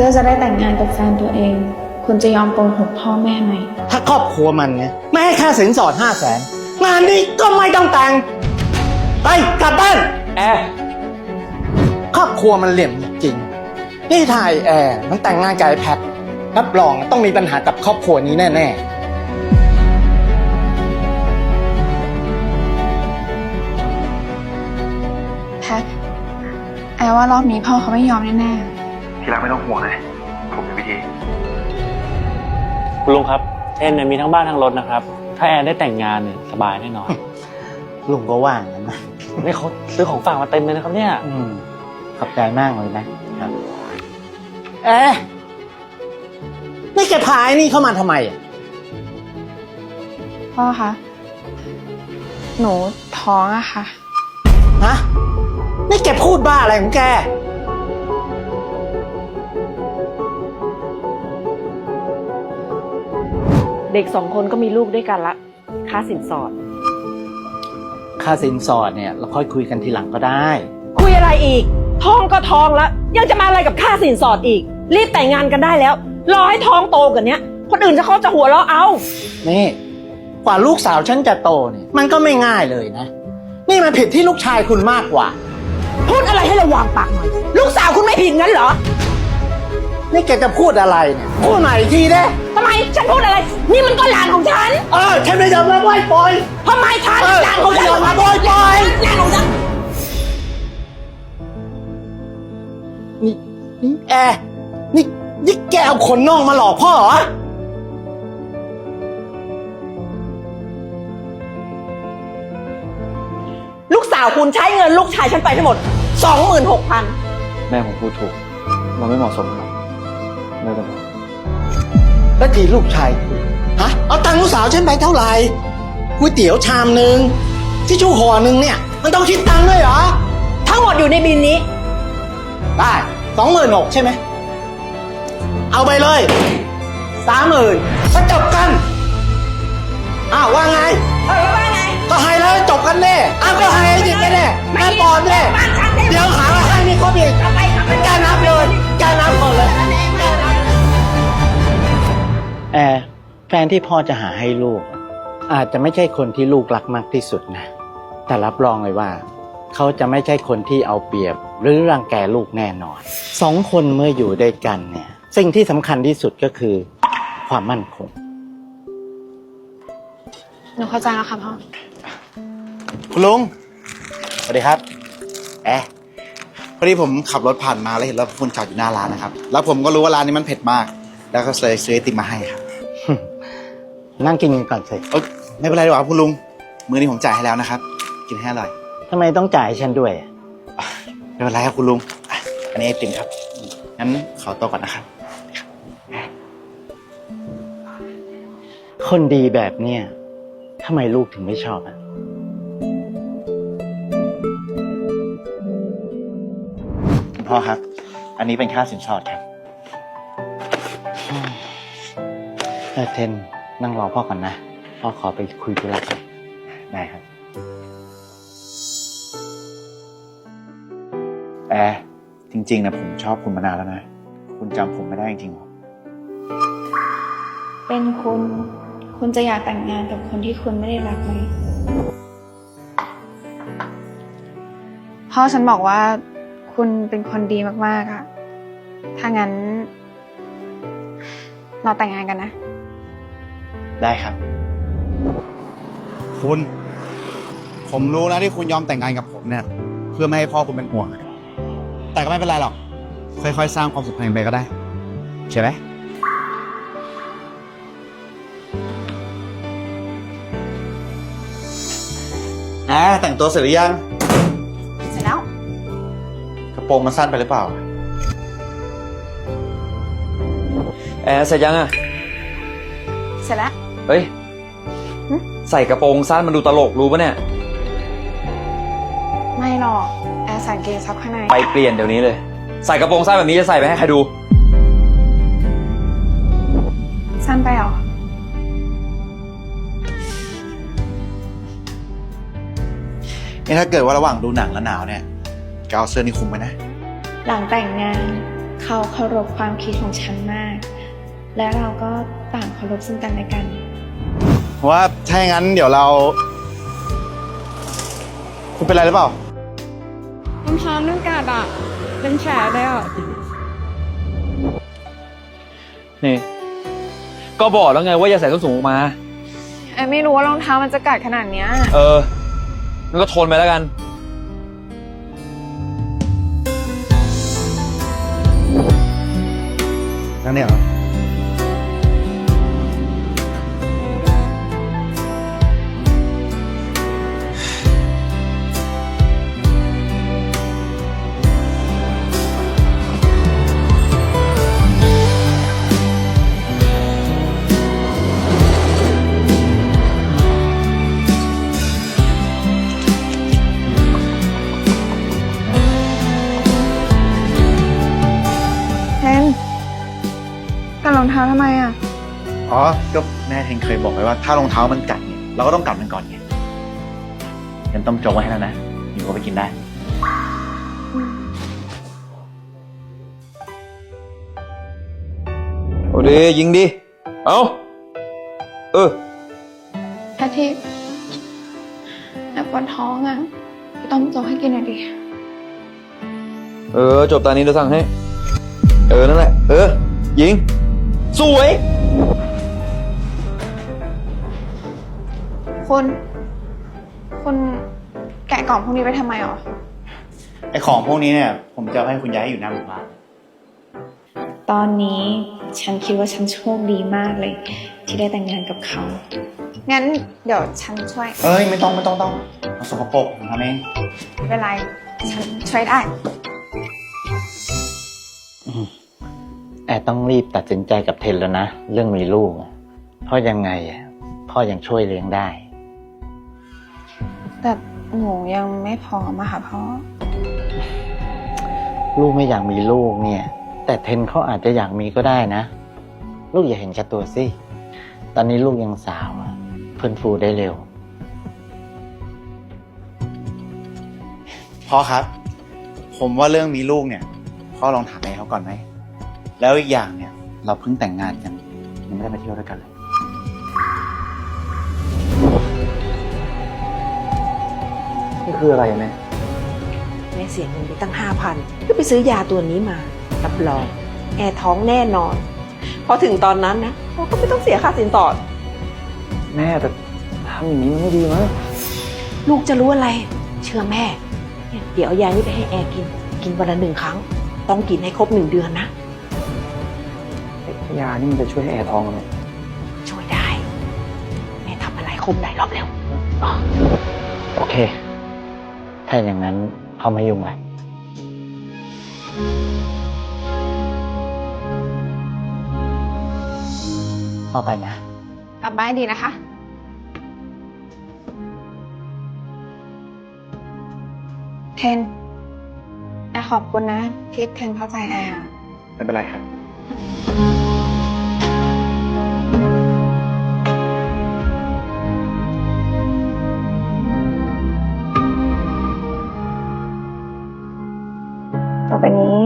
พื่อจะได้แต่งงานกับแฟนตัวเอง คุณจะยอมโกหกพ่อแม่ไหม ถ้าครอบครัวมันเนี่ยไม่ให้ค่าสินสอดห้าแสนงานนี้ก็ไม่ต้องแต่ง ไปกลับบ้านแอร์ครอบครัวมันเหลี่ยมจริงๆนี่ถ่ายแอร์มันแต่งงานกับไอ้แพทรับรองต้องมีปัญหากับครอบครัวนี้แน่แพทแอลว่ารอบนี้พ่อเขาไม่ยอมแน่ ที่รักไม่ต้องห่วงเลย ผมมีวิธี คุณลุงครับเอ็นเนี่ยมีทั้งบ้านทั้งรถนะครับ ถ้าแอนได้แต่งงานเนี่ยสบายแน่นอนๆลุงก็ว่างนั้นนะนี่เขาซื้อของฝากมาเต็มเลยนะครับเนี่ย อืมขอบใจมากเลยนะครับแอร์นี่แกพาไอ้นี่เข้ามาทำไมอะๆพ่อคะ หนูท้องอะค่ะ ฮะนี่แกพูดบ้าอะไรของแก เด็กสองคนก็มีลูกด้วยกันละ ค่าสินสอด ค่าสินสอดเนี่ยเราค่อยคุยกันทีหลังก็ได้ คุยอะไรอีกท้องก็ท้องแล้วยังจะมาอะไรกับค่าสินสอดอีก รีบแต่งงานกันได้แล้ว รอให้ท้องโตกว่านี้คนอื่นจะเขาจะหัวเราะเอา นี่ กว่าลูกสาวฉันจะโตเนี่ย มันก็ไม่ง่ายเลยนะ นี่มันผิดที่ลูกชายคุณมากกว่า พูดอะไรให้ระวังปากหน่อย ลูกสาวคุณไม่ผิดงั้นเหรอ นี่แกจะพูดอะไรเนี่ย พูดใหม่อีกทีได้ทำไม ฉันพูดอะไร นี่มันก็หลานของฉัน เออฉันไม่ยอมรับไว้ปล่อย ทำไมฉันเออหลานของฉันไม่ยอมมาบ่อยๆหลานของฉัน นี่นี่แอร์นี่นี่แกเอาคนนอกมาหลอกพ่อเหรอ ลูกสาวคุณใช้เงินลูกชายฉันไปทั้งหมดสองหมื่นหกพันแม่ผมพูดถูก มันไม่เหมาะสมครับไม่เป็นไร แล้วทีลูกชายคุณฮะเอาตังค์ลูกสาวฉันไปเท่าไหร่ก๋วยเตี๋ยวชามหนึ่งที่ชู่ห่อหนึ่งเนี่ย มันต้องคิดตังค์ด้วยเหรอ ทั้งหมดอยู่ในบินนี้ ได้สองหมื่นหกใช่ไหม เอาไปเลยสามหมื่นก็จบกัน อ้าวว่าไง เออว่าไง ก็ให้แล้วจบกันแน่อ้าวก็ให้ไอ้ดิบกันแน่แม่ปอนแน่บ้านฉันเนี่ยเดี๋ยวหาว่าให้นี่เขาอีกทำไมทำไมแกนับเลยแกนับก่อนเลย แอร์แฟนที่พ่อจะหาให้ลูก อาจจะไม่ใช่คนที่ลูกรักมากที่สุดนะ แต่รับรองเลยว่า เขาจะไม่ใช่คนที่เอาเปรียบ หรือรังแกลูกแน่นอนสองคนเมื่ออยู่ด้วยกันเนี่ย สิ่งที่สำคัญที่สุดก็คือ ความมั่นคง หนูเข้าใจแล้วค่ะพ่อ คุณลุง สวัสดีครับ แอะพอดีผมขับรถผ่านมาแล้วเห็นรถคุณจอดอยู่หน้าร้านนะครับ แล้วผมก็รู้ว่าร้านนี้มันเผ็ดมาก แล้วก็เลยซื้อไอติมมาให้ครับ นั่งกินกันก่อนสิเอ้ยไม่เป็นไรหรอกครับคุณลุง มื้อนี้ผมจ่ายให้แล้วนะครับ กินให้อร่อยทำไมต้องจ่ายให้ฉันด้วย ไม่เป็นไรครับคุณลุงอะอันนี้ไอติมครับงั้นขอตัวก่อนนะครับ คนดีแบบเนี้ยทำไมลูกถึงไม่ชอบอะ คุณพ่อครับ อันนี้เป็นค่าสินสอดครับ เออเทน นั่งรอพ่อก่อนนะ พ่อขอไปคุยธุระก่อนได้ครับ แอร์จริง ๆ นะผมชอบคุณมานานแล้วนะ คุณจำผมไม่ได้จริงๆหรอ เป็นคุณ คุณจะอยากแต่งงานกับคนที่คุณไม่ได้รักไหมพ่อฉันบอกว่าคุณเป็นคนดีมากๆอะถ้างั้น เราแต่งงานกันนะ ได้ครับ คุณ ผมรู้นะที่คุณยอมแต่งงานกับผมเนี่ย เพื่อไม่ให้พ่อคุณเป็นห่วง แต่ก็ไม่เป็นไรหรอก ค่อยๆ สร้างความสัมพันธ์ไปก็ได้ ใช่ไหมแอะแต่งตัวเสร็จหรือยัง เสร็จแล้ว กระโปรงมันสั้นไปหรือเปล่า แอร์เสร็จยังอะ เสร็จแล้ว เฮ้ยหึใส่กระโปรงสั้นมันดูตลกรู้ปะเนี่ย ไม่หรอก แอร์ใส่กางเกงซับข้างใน ไปเปลี่ยนเดี๋ยวนี้เลย ใส่กระโปรงสั้นแบบนี้จะใส่ไปให้ใครดู สั้นไปเหรอ นี่ถ้าเกิดว่าระหว่างดูหนังแล้วหนาวเนี่ยก็เอาเสื้อนี่คลุมไว้นะ หลังแต่งงานเขาเคารพความคิดของฉันมาก และเราก็ต่างเคารพซึ่งกันและกัน ว่าถ้าอย่างนั้นเดี๋ยวเรา คุณเป็นไรหรือเปล่ารองเท้านุ่งกัดอะเป็นแผลเลยอะนี่ ก็บอกแล้วไงว่าอย่าใส่ส้นสูงออกมาแอนไม่รู้ว่ารองเท้ามันจะกัดขนาดเนี้ย เอองั้นก็ทนไปแล้วกัน นั่นเนี่ยเหรอ รองเท้าทำไมอะ อ๋อ ก็แม่เทนเคยบอกไว้ว่าถ้ารองเท้ามันกัดเนี่ยเราก็ต้องกัดมันก่อนไงยังต้มโจ๊กไว้ให้แล้วนะอยู่ก็ไปกินได้ โอ้ดียิงดิ เอาเอออาทิตย์แอบปวดท้องอะไปต้มโจ๊กให้กินหน่อยดิ เออ จบตานี้เดี๋ยวสั่งให้ เออ นั่นแหละ เออ ยิง สวยคุณคุณแกะกล่องพวกนี้ไปทำไมอะไอของพวกนี้เนี่ย ผมจะเอาให้คุณยายให้อยู่หน้าหมู่บ้านตอนนี้ฉันคิดว่าฉันโชคดีมากเลย ที่ได้แต่งงานกับเขา งั้นเดี๋ยวฉันช่วย เอ้ยไม่ต้องไม่ต้องต้องเอาสกปรกผมทำเองไม่เป็นไร ฉันช่วยได้ แอร์ต้องรีบตัดสินใจกับเทนแล้วนะ เรื่องมีลูกอะเพราะยังไงอะพ่อยังช่วยเลี้ยงได้ แต่หนูยังไม่พร้อมอะค่ะพ่อ ลูกไม่อยากมีลูกเนี่ย แต่เทนเขาอาจจะอยากมีก็ได้นะ ลูกอย่าเห็นแก่ตัวสิ ตอนนี้ลูกยังสาวอะเพิ่นฟูได้เร็ว พ่อครับ ผมว่าเรื่องมีลูกเนี่ย พ่อลองถามแม่เขาก่อนไหม แล้วอีกอย่างเนี่ย เราเพิ่งแต่งงานกันยังไม่ได้มาเที่ยวด้วยกันเลย นี่คืออะไรแม่แม่เสียเงินไปตั้งห้าพันเพื่อไปซื้อยาตัวนี้มา รับรอง แอร์ท้องแน่นอน พอถึงตอนนั้นนะเราก็ไม่ต้องเสียค่าสินสอด แม่แต่ทำอย่างนี้มันไม่ดีมั้งลูกจะรู้อะไร เชื่อแม่เนี่ยเดี๋ยวเอายานี้ไปให้แอร์กิน กินวันละหนึ่งครั้ง ต้องกินให้ครบหนึ่งเดือนนะ ยานี่มันจะช่วยให้แอร์ท้องไหมช่วยได้ แม่ทำอะไรคมหลายรอบแล้วโอเค ถ้าอย่างนั้นเขาไม่ยุ่งละพ่อไปนะ กลับบ้านดีนะคะ เทนแอร์ขอบคุณนะที่เทนเข้าใจแอร์ไม่เป็นไรครับ ไปนี้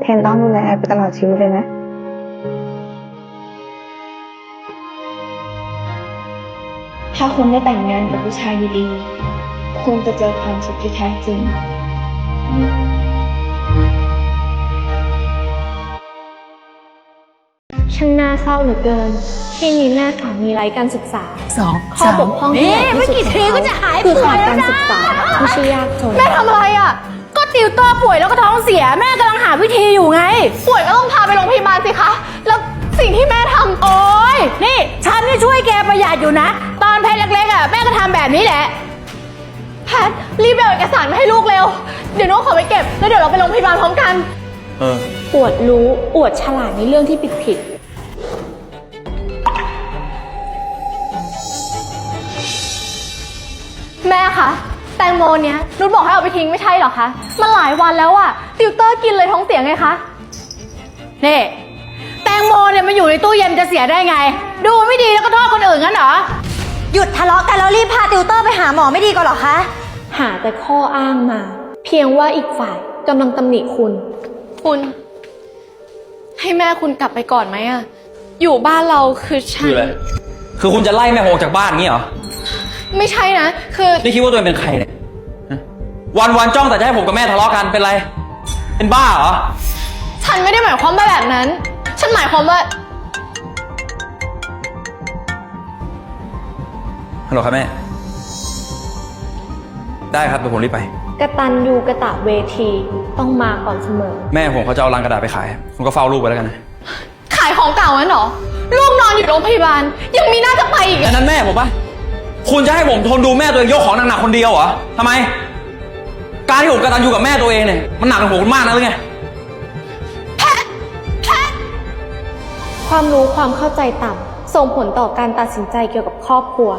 เทนต้องดูแลแอร์ไปตลอดชีวิตเลยนะถ้าคุณได้แต่งงานกับผู้ชายดีๆ คุณจะเจอความสุขที่แท้จริง ช่างน่าเศร้าเหลือเกิน ที่มีแม่สามีไร้การศึกษา สองข้อบกพร่องที่ใหญ่ที่สุดของเขาคือขาดการศึกษาไม่ใช่ยากจน แม่ทำอะไรอะก็ ติวเตอร์ป่วยแล้วก็ท้องเสียแม่กำลังหาวิธีอยู่ไง ป่วยก็ต้องพาไปโรงพยาบาลสิคะ แล้วสิ่งที่แม่ทำโอ๊ย นี่ ฉันนี่ช่วยแกประหยัดอยู่นะ ตอนแพทย์เล็กๆอะแม่ก็ทำแบบนี้แหละ แพทย์รีบไปเอาเอกสารมาให้ลูกเร็ว เดี๋ยวน้องขอไปเก็บ แล้วเดี๋ยวเราไปโรงพยาบาลพร้อมกัน เออ อวดรู้อวดฉลาดในเรื่องที่ผิดผิดแม่คะ แตงโมเนี้ยนุชบอกให้เอาไปทิ้งไม่ใช่เหรอคะ มันหลายวันแล้วอะติวเตอร์กินเลยท้องเสียไงคะนี่แตงโมเนี่ยมาอยู่ในตู้เย็นจะเสียได้ไง ดูไม่ดีแล้วก็โทษคนอื่นงั้นเหรอ หยุดทะเลาะกันแล้วรีบพาติวเตอร์ไปหาหมอไม่ดีกว่าหรอคะ หาแต่ข้ออ้างมา เพียงว่าอีกฝ่ายกำลังตำหนิคุณ คุณ ให้แม่คุณกลับไปก่อนไหมอะอยู่บ้านเราคือฉัคืนออะไร คือคุณจะไล่แม่ผมออกจากบ้านงี้เหรอ ไม่ใช่นะ คือนี่คิดว่าตัวเองเป็นใครเนี่ยฮะวันวันๆจ้องแต่จะให้ผมกับแม่ทะเลาะกันเป็นไร เป็นบ้าเหรอ ฉันไม่ได้หมายความว่าแบบนั้น ฉันหมายความว่า ฮัลโหลครับแม่ ได้ครับเดี๋ยวผมรีบไปกตันยูกะตะเวที ต้องมาก่อนเสมอ แม่ผมเขาจะเอาลังกระดาษไปขายคุณก็เฝ้าลูกไว้แล้วกันนะขายของเก่านั้นเหรอ ลูกนอนอยู่โรงพยาบาล ยังมีหน้าจะไปอีกอัอะนนั้นแม่ผมปะ คุณจะให้ผมทนดูแม่ตัวเองยกของหนักๆคนเดียวเหรอทำไม การที่ผมกตันอยู่กับแม่ตัวเองเนี่ย มันหนักกับผมมากนะหรือไง ความรู้ความเข้าใจต่ำส่งผลต่อการตัดสินใจเกี่ยวกับครอบครัว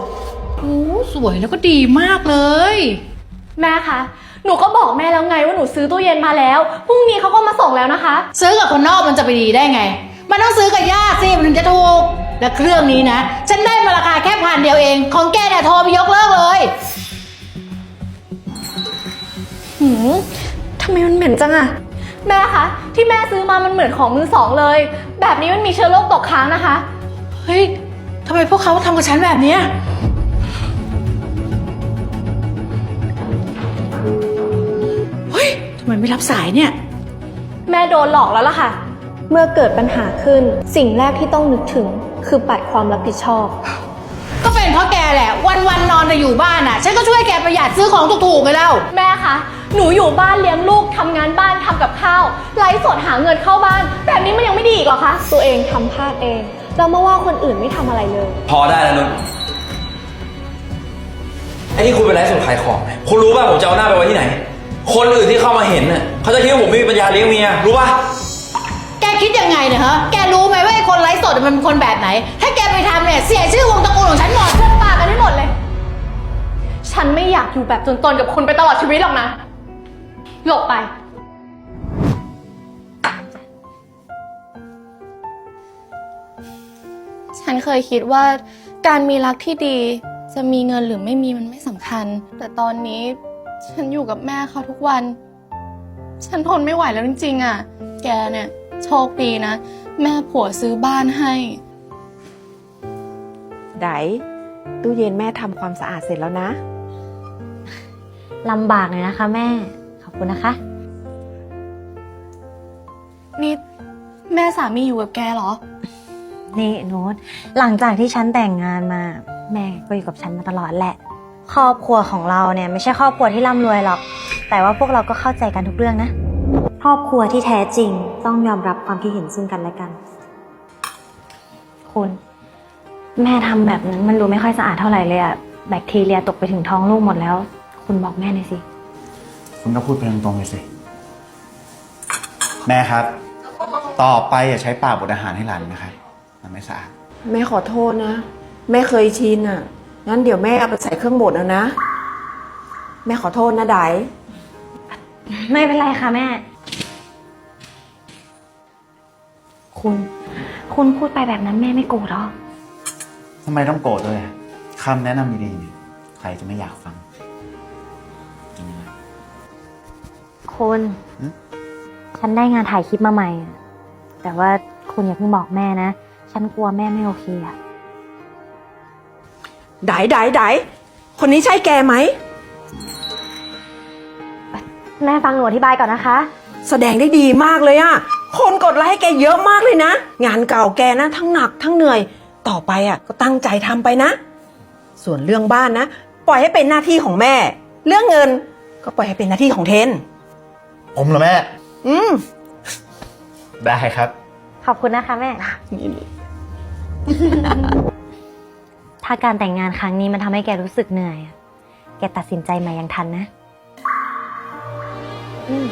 โอ้สวยแล้วก็ดีมากเลย แม่คะ หนูก็บอกแม่แล้วไงว่าหนูซื้อตู้เย็นมาแล้ว พรุ่งนี้เขาก็มาส่งแล้วนะคะ ซื้อกับคนนอกมันจะไปดีได้ไง มันต้องซื้อกับญาติสิมันถึงจะถูก และเครื่องนี้นะ ฉันได้มาราคาแค่พันเดียวเอง ของแกเนี่ยโทรไปยกเลิกเลย หืมทำไมมันเหม็นจังอะแม่คะที่แม่ซื้อมามันเหมือนของมือสองเลย แบบนี้มันมีเชื้อโรคตกค้างนะคะ เฮ้ยทำไมพวกเขาทำกับฉันแบบเนี้ยเฮ้ยทำไมไม่รับสายเนี่ย แม่โดนหลอกแล้วล่ะค่ะ เมื่อเกิดปัญหาขึ้นสิ่งแรกที่ต้องนึกถึง คือปัดความรับผิดชอบ ก็เป็นเพราะแกแหละ วันวันๆนอนแต่อยู่บ้านอะ ฉันก็ช่วยแกประหยัดซื้อของถูกๆไปแล้ว แม่คะ หนูอยู่บ้านเลี้ยงลูกทำงานบ้านทำกับข้าวไลฟ์สดหาเงินเข้าบ้าน แบบนี้มันยังไม่ดีอีกเหรอคะ ตัวเองทำพลาดเองเรามาว่าคนอื่นไม่ทำอะไรเลย พอได้แล้วนุนไอ้นี่คุณเป็นไรสุดขายของไหมคุณรู้ป่ะผมจะเอาหน้าไปไว้ที่ไหน คนอื่นที่เข้ามาเห็นน่ะเขาจะคิดว่าผมไม่มีปัญญาเลี้ยงเมีย รู้ป่ะแก คิดยังไงเนี่ยฮะ แกรู้ไหมว่าไอ้คนไร้สดมันเป็นคนแบบไหน ถ้าแกไปทำเนี่ยเสียชื่อวงตระกูลของฉันหมดพวกปากกันให้หมดเลย ฉันไม่อยากอยู่แบบจนๆกับคุณไปตลอดชีวิตหรอกนะ หลบไป ฉันเคยคิดว่าการมีรักที่ดีจะมีเงินหรือไม่มีมันไม่สำคัญ แต่ตอนนี้ฉันอยู่กับแม่เขาทุกวัน ฉันทนไม่ไหวแล้วจริงๆอะ แกเนี่ย โชคดีนะ แม่ผัวซื้อบ้านให้ ไดตู้เย็นแม่ทำความสะอาดเสร็จแล้วนะ ลำบากหน่อยนะคะ แม่ ขอบคุณนะคะ นี่แม่สามีอยู่กับแกเหรอ นี่โน้ตหลังจากที่ฉันแต่งงานมา แม่ก็อยู่กับฉันมาตลอดแหละ ครอบครัวของเราเนี่ย ไม่ใช่ครอบครัวที่ร่ำรวยหรอก แต่ว่าพวกเราก็เข้าใจกันทุกเรื่องนะ ครอบครัวที่แท้จริงต้องยอมรับความคิดเห็นซึ่งกันและกัน คุณ แม่ทำแบบนั้นมันดูไม่ค่อยสะอาดเท่าไหร่เลยอะแบคทีเรียตกไปถึงท้องลูกหมดแล้ว คุณบอกแม่หน่อยสิ คุณก็พูดไปตรงๆเลยสิ แม่ครับ ต่อไปอย่าใช้ปากบดอาหารให้หลานนะครับ มันไม่สะอาด แม่ขอโทษนะ แม่เคยชินอะ งั้นเดี๋ยวแม่เอาไปใส่เครื่องบดแล้วนะ แม่ขอโทษนะได ไม่เป็นไรค่ะแม่ คุณ คุณพูดไปแบบนั้นแม่ไม่โกรธหรอ ทำไมต้องโกรธด้วยคำแนะนำดีๆเนี่ยใครจะไม่อยากฟังจริงไหมคุณ หึ ฉันได้งานถ่ายคลิปมาใหม่อะแต่ว่าคุณอย่าเพิ่งบอกแม่นะ ฉันกลัวแม่ไม่โอเคอะไดไดไดคนนี้ใช่แกไหม แม่ฟังหนูอธิบายก่อนนะคะ แสดงได้ดีมากเลยอะ คนกดไลค์ให้แกเยอะมากเลยนะ งานเก่าแกนะทั้งหนักทั้งเหนื่อย ต่อไปอะก็ตั้งใจทำไปนะ ส่วนเรื่องบ้านนะ ปล่อยให้เป็นหน้าที่ของแม่ เรื่องเงินก็ปล่อยให้เป็นหน้าที่ของเทน ผมเหรอแม่ อืม ได้ครับ ขอบคุณนะคะแม่ ถ้าการแต่งงานครั้งนี้มันทำให้แกรู้สึกเหนื่อยอะแกตัดสินใจมายังทันนะ อืม